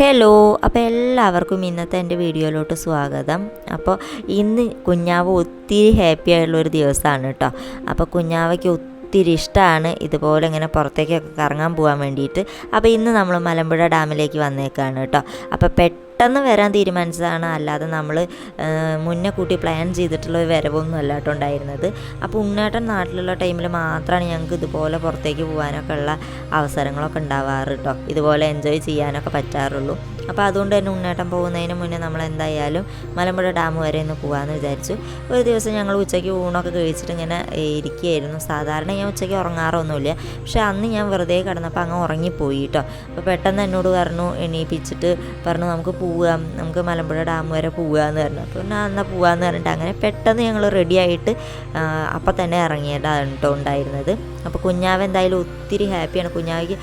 Hello അപ്പോൾ എല്ലാവർക്കും ഇന്നത്തെ എന്റെ വീഡിയോയിലോട്ട് സ്വാഗതം. അപ്പോൾ ഇന്ന് കുഞ്ഞാവ് ഒത്തിരി ഹാപ്പി ആയിട്ടുള്ള ഒരു ദിവസമാണ് കേട്ടോ. അപ്പോൾ കുഞ്ഞാവയ്ക്ക് ഒത്തിരി ഇഷ്ടമാണ് ഇതുപോലെ ഇങ്ങനെ പുറത്തേക്കൊക്കെ കറങ്ങാൻ പോകാൻ വേണ്ടിയിട്ട്. അപ്പോൾ ഇന്ന് നമ്മൾ മലമ്പുഴ ഡാമിലേക്ക് വന്നേക്കാണ് കേട്ടോ. അപ്പോൾ പെട്ടെന്ന് വരാൻ തീരുമാനിച്ചതാണ്. അല്ലാതെ നമ്മൾ മുന്നേ കൂട്ടി പ്ലാൻ ചെയ്തിട്ടുള്ള ഒരു വരവൊന്നും അല്ല കേട്ടോ ഉണ്ടായിരുന്നത്. അപ്പോൾ ഉണ്ണേട്ടൻ നാട്ടിലുള്ള ടൈമിൽ മാത്രമാണ് ഞങ്ങൾക്ക് ഇതുപോലെ പുറത്തേക്ക് പോകാനൊക്കെ ഉള്ള അവസരങ്ങളൊക്കെ ഉണ്ടാവാറ് കേട്ടോ ഇതുപോലെ എൻജോയ് ചെയ്യാനൊക്കെ പറ്റാറുള്ളൂ. അപ്പോൾ അതുകൊണ്ട് തന്നെ ഉണ്ണേട്ടൻ പോകുന്നതിന് മുന്നേ നമ്മൾ എന്തായാലും മലമ്പുഴ ഡാം വരെ ഒന്ന് പോകാമെന്ന് വിചാരിച്ചു. ഒരു ദിവസം ഞങ്ങൾ ഉച്ചയ്ക്ക് ഊണൊക്കെ കഴിച്ചിട്ട് ഇങ്ങനെ ഇരിക്കുകയായിരുന്നു. സാധാരണ ഞാൻ ഉച്ചയ്ക്ക് ഉറങ്ങാറൊന്നുമില്ല. പക്ഷേ അന്ന് ഞാൻ വെറുതെ കിടന്നപ്പോൾ അങ്ങ് ഉറങ്ങിപ്പോയി കേട്ടോ. അപ്പോൾ പെട്ടെന്ന് എന്നോട് പറഞ്ഞു എണീപ്പിച്ചിട്ട് പറഞ്ഞു നമുക്ക് പോവാം. നമുക്ക് മലമ്പുഴ ഡാം വരെ പോവാന്ന് പറഞ്ഞു. അപ്പോൾ ഞാൻ എന്നാൽ പോവാന്ന് പറഞ്ഞിട്ട് അങ്ങനെ പെട്ടെന്ന് ഞങ്ങൾ റെഡിയായിട്ട് അപ്പം തന്നെ ഇറങ്ങിയതാണ് കേട്ടോ ഉണ്ടായിരുന്നത്. അപ്പോൾ കുഞ്ഞാവ് എന്തായാലും ഒത്തിരി ഹാപ്പിയാണ് കുഞ്ഞാവിക്ക്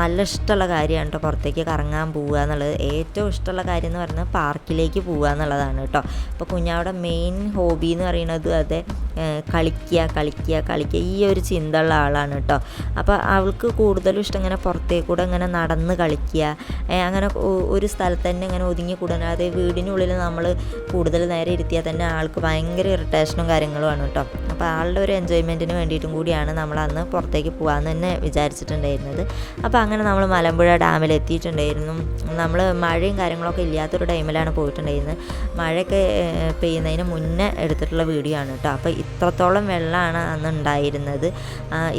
നല്ല ഇഷ്ടമുള്ള കാര്യമാണ് കേട്ടോ പുറത്തേക്ക് കറങ്ങാൻ പോവുക എന്നുള്ളത്. ഏറ്റവും ഇഷ്ടമുള്ള കാര്യം എന്ന് പറഞ്ഞാൽ പാർക്കിലേക്ക് പോകുക എന്നുള്ളതാണ് കേട്ടോ. അപ്പോൾ കുഞ്ഞാവിടെ മെയിൻ ഹോബി എന്ന് പറയുന്നത് അതെ കളിക്കുക കളിക്കുക കളിക്കുക. ഈ ഒരു ചിന്ത ഉള്ള ആളാണ് കേട്ടോ അപ്പോൾ അവൾക്ക് കൂടുതലും ഇഷ്ടം ഇങ്ങനെ പുറത്തേക്ക് കൂടെ ഇങ്ങനെ നടന്ന് കളിക്കുക. അങ്ങനെ ഒരു സ്ഥലത്ത് തന്നെ ഇങ്ങനെ ഒതുങ്ങി കൂടാതെ വീടിനുള്ളിൽ നമ്മൾ കൂടുതൽ നേരെ ഇരുത്തിയാൽ തന്നെ ആൾക്ക് ഭയങ്കര ഇറിറ്റേഷനും കാര്യങ്ങളുമാണ് കേട്ടോ അപ്പോൾ ആളുടെ ഒരു എൻജോയ്മെന്റിന് വേണ്ടിയിട്ടും കൂടിയാണ് നമ്മൾ അന്ന് പുറത്തേക്ക് പോകാമെന്ന് തന്നെ വിചാരിച്ചിട്ടുണ്ടായിരുന്നത്. അപ്പോൾ അങ്ങനെ നമ്മൾ മലമ്പുഴ ഡാമിൽ എത്തിയിട്ടുണ്ടായിരുന്നു. നമ്മൾ മഴയും കാര്യങ്ങളൊക്കെ ഇല്ലാത്തൊരു ടൈമിലാണ് പോയിട്ടുണ്ടായിരുന്നത്. മഴയൊക്കെ പെയ്യുന്നതിന് മുന്നേ എടുത്തിട്ടുള്ള വീഡിയോ ആണ് കേട്ടോ അപ്പോൾ ഇത്രത്തോളം വെള്ളമാണ് അന്ന് ഉണ്ടായിരുന്നത്.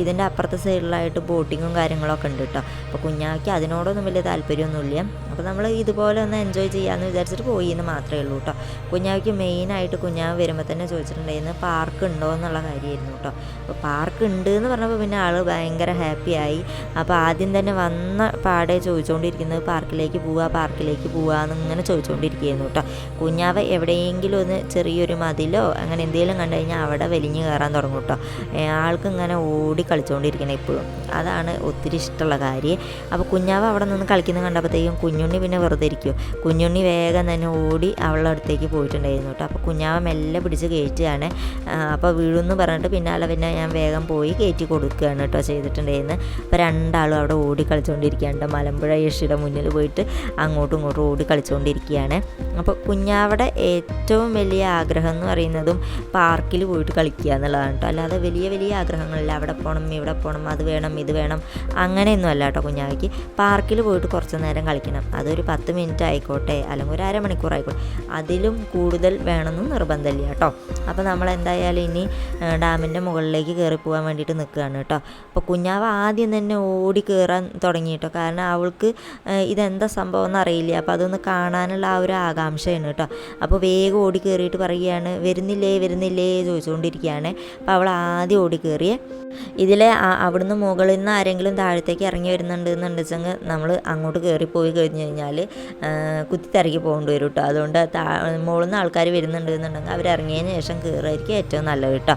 ഇതിന്റെ അപ്പുറത്തെ സൈഡിലായിട്ട് ബോട്ടിങ്ങും കാര്യങ്ങളൊക്കെ ഉണ്ട് കേട്ടോ അപ്പോൾ കുഞ്ഞാക്കി അതിനോടൊന്നും വലിയ താല്പര്യമൊന്നുമില്ല. അപ്പോൾ നമ്മൾ ഇതുപോലെ ഒന്ന് എൻജോയ് ചെയ്യാമെന്ന് വിചാരിച്ചിട്ട് പോയി എന്ന് മാത്രമേ ഉള്ളൂ കേട്ടോ കുഞ്ഞാവിക്ക് മെയിനായിട്ട് കുഞ്ഞാവ് വരുമ്പോൾ തന്നെ ചോദിച്ചിട്ടുണ്ടായിരുന്നു പാർക്ക് ഉണ്ടോ? എന്നുള്ള കാര്യമായിരുന്നു കേട്ടോ അപ്പോൾ പാർക്ക് ഉണ്ട് എന്ന് പറഞ്ഞപ്പോൾ പിന്നെ ആൾ ഭയങ്കര ഹാപ്പിയായി അപ്പോൾ ആദ്യം തന്നെ വന്ന പാടെ ചോദിച്ചുകൊണ്ടിരിക്കുന്നത് പാർക്കിലേക്ക് പോവുക പാർക്കിലേക്ക് പോവുക എന്നിങ്ങനെ ചോദിച്ചുകൊണ്ടിരിക്കുകയായിരുന്നു കേട്ടോ കുഞ്ഞാവ് എവിടെയെങ്കിലും ഒന്ന് ചെറിയൊരു മതിലോ അങ്ങനെ എന്തെങ്കിലും കണ്ടു കഴിഞ്ഞാൽ വലിഞ്ഞു കയറാൻ തുടങ്ങും കേട്ടോ. ആൾക്ക് ഇങ്ങനെ ഓടി കളിച്ചുകൊണ്ടിരിക്കണം ഇപ്പോഴും. അതാണ് ഒത്തിരി ഇഷ്ടമുള്ള കാര്യം. അപ്പോൾ കുഞ്ഞാവ് അവിടെ നിന്ന് കളിക്കുന്നത് കണ്ടപ്പോഴത്തേക്കും കുഞ്ഞുണ്ണി പിന്നെ വെറുതെ ഇരിക്കും കുഞ്ഞുണ്ണി വേഗം തന്നെ ഓടി അവളുടെ അടുത്തേക്ക് പോയിട്ടുണ്ടായിരുന്നു കേട്ടോ. അപ്പോൾ കുഞ്ഞാവ് മെല്ലെ പിടിച്ച് കയറ്റുകയാണ്. അപ്പോൾ വീഴുമെന്ന് പറഞ്ഞിട്ട് പിന്നാലെ പിന്നെ ഞാൻ വേഗം പോയി കയറ്റി കൊടുക്കുകയാണ് കേട്ടോ ചെയ്തിട്ടുണ്ടായിരുന്നത്. അപ്പോൾ രണ്ടാളും അവിടെ ഓടി കളിച്ചുകൊണ്ടിരിക്കുകയാണ് മലമ്പുഴ യക്ഷിയുടെ മുന്നിൽ പോയിട്ട് അങ്ങോട്ടും ഇങ്ങോട്ടും ഓടി കളിച്ചുകൊണ്ടിരിക്കുകയാണ് അപ്പോൾ കുഞ്ഞാവടെ ഏറ്റവും വലിയ ആഗ്രഹം എന്ന് പറയുന്നതും പാർക്കിൽ പോയിട്ട് കളിക്കുക എന്നുള്ളതാണ് കേട്ടോ. അല്ലാതെ വലിയ വലിയ ആഗ്രഹങ്ങളില്ല. അവിടെ പോകണം ഇവിടെ പോകണം അത് വേണം ഇത് വേണം അങ്ങനെയൊന്നും അല്ല കേട്ടോ കുഞ്ഞാവയ്ക്ക്. പാർക്കിൽ പോയിട്ട് കുറച്ച് നേരം കളിക്കണം. അതൊരു പത്ത് മിനിറ്റ് ആയിക്കോട്ടെ അല്ലെങ്കിൽ ഒരു അരമണിക്കൂർ ആയിക്കോട്ടെ. അതിലും കൂടുതൽ വേണമെന്ന് നിർബന്ധമില്ല കേട്ടോ. അപ്പോൾ നമ്മൾ എന്തായാലും ഇനി ഡാമിന്റെ മുകളിലേക്ക് കയറി പോകാൻ വേണ്ടിയിട്ട് നിൽക്കുകയാണ് കേട്ടോ. അപ്പോൾ കുഞ്ഞാവ് ആദ്യം തന്നെ ഓടി കയറാൻ തുടങ്ങി കേട്ടോ. കാരണം അവൾക്ക് ഇതെന്താ സംഭവം എന്ന് അറിയില്ല അപ്പോൾ അതൊന്ന് കാണാനുള്ള ആ ഒരു ആകാംക്ഷയാണ് കേട്ടോ. അപ്പോൾ വേഗം ഓടി കയറിയിട്ട് പറയുകയാണ് വരുന്നില്ലേ വരുന്നില്ലേ? ചോദിച്ചുകൊണ്ടിരിക്കുകയാണ് അപ്പോൾ അവൾ ആദ്യം ഓടി ഇതിൽ അവിടുന്ന് മുകളിൽ നിന്ന് ആരെങ്കിലും താഴത്തേക്ക് ഇറങ്ങി വരുന്നുണ്ട് എന്നുണ്ടെച്ചെങ്കിൽ നമ്മൾ അങ്ങോട്ട് കയറി പോയി കഴിഞ്ഞ് കഴിഞ്ഞാൽ കുത്തിത്തിറക്കി പോകേണ്ടി വരും കേട്ടോ. അതുകൊണ്ട് താ മുകളിൽ നിന്ന് ആൾക്കാർ വരുന്നുണ്ട് എന്നുണ്ടെങ്കിൽ അവർ ഇറങ്ങിയതിന് ശേഷം കയറായിരിക്കും ഏറ്റവും നല്ലത് കേട്ടോ.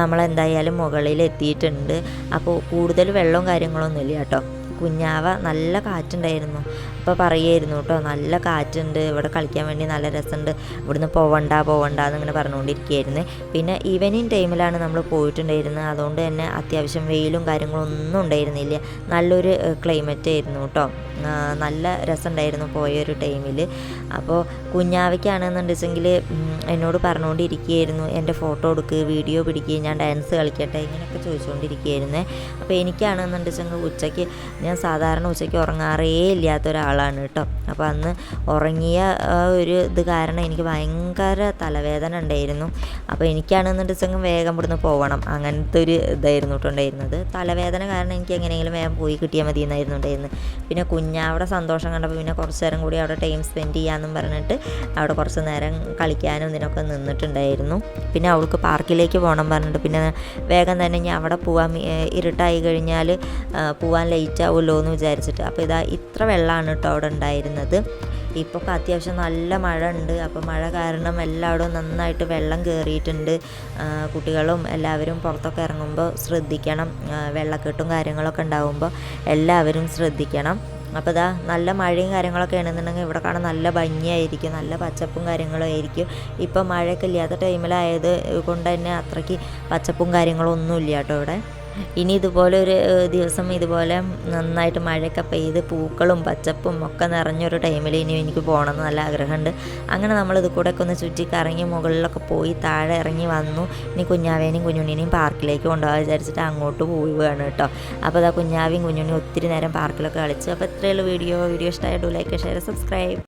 നമ്മളെന്തായാലും മുകളിൽ എത്തിയിട്ടുണ്ട് അപ്പോൾ കൂടുതൽ വെള്ളവും കാര്യങ്ങളൊന്നുമില്ല കേട്ടോ. കുഞ്ഞാവ നല്ല കാറ്റുണ്ടായിരുന്നു. അപ്പോൾ പറയുമായിരുന്നു കേട്ടോ നല്ല കാറ്റുണ്ട് ഇവിടെ കളിക്കാൻ വേണ്ടി നല്ല രസമുണ്ട് ഇവിടുന്ന് പോവണ്ട പോവണ്ട എന്നിങ്ങനെ പറഞ്ഞുകൊണ്ടിരിക്കുകയായിരുന്നു. പിന്നെ ഈവനിങ് ടൈമിലാണ് നമ്മൾ പോയിട്ടുണ്ടായിരുന്നത്. അതുകൊണ്ട് തന്നെ അത്യാവശ്യം വെയിലും കാര്യങ്ങളൊന്നും ഉണ്ടായിരുന്നില്ല. നല്ലൊരു ക്ലൈമറ്റ് ആയിരുന്നു കേട്ടോ നല്ല രസമുണ്ടായിരുന്നു പോയൊരു ടൈമിൽ അപ്പോൾ കുഞ്ഞാവയ്ക്കാണെന്നുണ്ടെച്ചെങ്കിൽ എന്നോട് പറഞ്ഞുകൊണ്ടിരിക്കുകയായിരുന്നു എന്റെ ഫോട്ടോ എടുക്കുക വീഡിയോ പിടിക്കുക ഞാൻ ഡാൻസ് കളിക്കട്ടെ ഇങ്ങനെയൊക്കെ ചോദിച്ചുകൊണ്ടിരിക്കുകയായിരുന്നേ. അപ്പോൾ എനിക്കാണെന്നുണ്ടെച്ചെങ്കിൽ ഉച്ചയ്ക്ക് ഞാൻ സാധാരണ ഉച്ചയ്ക്ക് ഉറങ്ങാറേ ഇല്ലാത്ത ഒരാളാണ് കേട്ടോ. അപ്പോൾ അന്ന് ഉറങ്ങിയ ഒരു ഇത് കാരണം എനിക്ക് ഭയങ്കര തലവേദന ഉണ്ടായിരുന്നു. അപ്പോൾ എനിക്കാണെന്നുണ്ടെച്ചെങ്കിൽ വേഗം ഇവിടുന്ന് പോകണം അങ്ങനത്തെ ഒരു ഇതായിരുന്നു കേട്ടോ ഉണ്ടായിരുന്നത്. തലവേദന കാരണം എനിക്ക് എങ്ങനെയെങ്കിലും വേഗം പോയി കിട്ടിയാൽ മതി എന്നായിരുന്നു ഉണ്ടായിരുന്നത്. പിന്നെ കുഞ്ഞാവിടെ സന്തോഷം കണ്ടപ്പോൾ പിന്നെ കുറച്ച് നേരം കൂടി അവിടെ ടൈം സ്പെൻഡ് ചെയ്യാമെന്നും പറഞ്ഞിട്ട് അവിടെ കുറച്ച് നേരം കളിക്കാനും ഇതിനൊക്കെ നിന്നിട്ടുണ്ടായിരുന്നു. പിന്നെ അവൾക്ക് പാർക്കിലേക്ക് പോകണം പറഞ്ഞിട്ട് പിന്നെ വേഗം തന്നെ ഞാൻ അവിടെ പോകാൻ ഇരുട്ടായി കഴിഞ്ഞാൽ പോകാൻ ലേറ്റ് ആവുമല്ലോ എന്ന് വിചാരിച്ചിട്ട്. അപ്പോൾ ഇതാ ഇത്ര വെള്ളമാണ് കേട്ടോ അവിടെ ഉണ്ടായിരുന്നത്. ഇപ്പോൾ അത്യാവശ്യം നല്ല മഴ ഉണ്ട്. അപ്പോൾ മഴ കാരണം എല്ലായിടവും നന്നായിട്ട് വെള്ളം കയറിയിട്ടുണ്ട് കുട്ടികളും എല്ലാവരും പുറത്തൊക്കെ ഇറങ്ങുമ്പോൾ ശ്രദ്ധിക്കണം. വെള്ളക്കെട്ടും കാര്യങ്ങളൊക്കെ ഉണ്ടാകുമ്പോൾ എല്ലാവരും ശ്രദ്ധിക്കണം. അപ്പോൾ ഇതാ നല്ല മഴയും കാര്യങ്ങളൊക്കെ ആണെന്നുണ്ടെങ്കിൽ ഇവിടെ കാണാൻ നല്ല ഭംഗിയായിരിക്കും. നല്ല പച്ചപ്പും കാര്യങ്ങളും ആയിരിക്കും. ഇപ്പോൾ മഴയൊക്കെ ഇല്ലാത്ത ടൈമിലായത് കൊണ്ട് തന്നെ അത്രയ്ക്ക് പച്ചപ്പും കാര്യങ്ങളും ഒന്നും ഇല്ല കേട്ടോ ഇവിടെ. ഇനി ഇതുപോലെ ഒരു ദിവസം ഇതുപോലെ നന്നായിട്ട് മഴയൊക്കെ പെയ്ത് പൂക്കളും പച്ചപ്പും ഒക്കെ നിറഞ്ഞൊരു ടൈമിൽ ഇനി എനിക്ക് പോകണമെന്ന് നല്ല ആഗ്രഹമുണ്ട്. അങ്ങനെ നമ്മൾ ഇത് കൂടെ ഒക്കെ ഒന്ന് ചുറ്റി കറങ്ങി മുകളിലൊക്കെ പോയി താഴെ ഇറങ്ങി വന്നു. ഇനി കുഞ്ഞാവേനെയും കുഞ്ഞുണ്ണിനെയും പാർക്കിലേക്ക് കൊണ്ടുപോകാൻ വിചാരിച്ചിട്ട് അങ്ങോട്ട് പോയി പോവുകയാണ് കേട്ടോ. അപ്പോൾ അതാ കുഞ്ഞാവേയും കുഞ്ഞുണ്ണിയും ഒത്തിരി നേരം പാർക്കിലൊക്കെ കളിച്ചു. അപ്പോൾ ഇത്രയുള്ള വീഡിയോ. വീഡിയോ ഇഷ്ടമായിട്ട് ലൈക്ക് ഷെയർ സബ്സ്ക്രൈബ്.